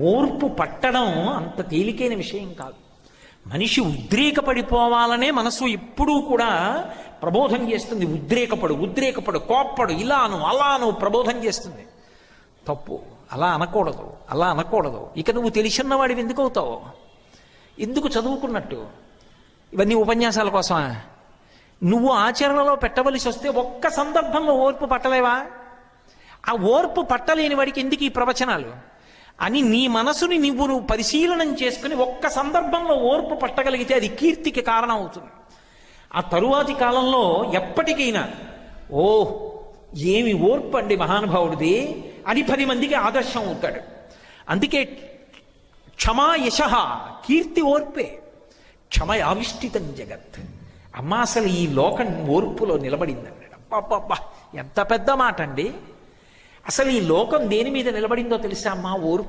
ఓర్పు పట్టడం అంత తేలికైన విషయం కాదు. మనిషి ఉద్రేకపడిపోవాలనే మనసు ఎప్పుడూ కూడా ప్రబోధం చేస్తుంది. ఉద్రేకపడు ఉద్రేకపడు కోప్పడు ఇలాను అలాను ప్రబోధం చేస్తుంది. తప్పు. అలా అనకూడదు. అలా అనకూడదు. ఇక నువ్వు తెలిసిన్నవాడివి ఎందుకు అవుతావు? ఎందుకు చదువుకున్నట్టు? ఇవన్నీ ఉపన్యాసాల కోసమా? నువ్వు ఆచరణలో పెట్టవలసి వస్తే ఒక్క సందర్భంలో ఓర్పు పట్టలేవా? ఆ ఓర్పు పట్టలేని వాడికి ఎందుకు ఈ ప్రవచనాలు? అని నీ మనసుని నువ్వు నువ్వు పరిశీలనం చేసుకుని ఒక్క సందర్భంలో ఓర్పు పట్టగలిగితే అది కీర్తికి కారణం అవుతుంది ఆ తరువాతి కాలంలో ఎప్పటికైనా ఓ ఏమి ఓర్పు అండి మహానుభావుడిది అని పది మందికి ఆదర్శం అవుతాడు. అందుకే క్షమా యశ కీర్తి ఓర్పే క్షమ ఆవిష్టితం జగత్. అమ్మ అసలు ఈ లోకం ఓర్పులో నిలబడిందండి అబ్బా ఎంత పెద్ద మాట అండి అసలు ఈ లోకం దేని మీద నిలబడిందో తెలుసా అమ్మా? ఓర్పు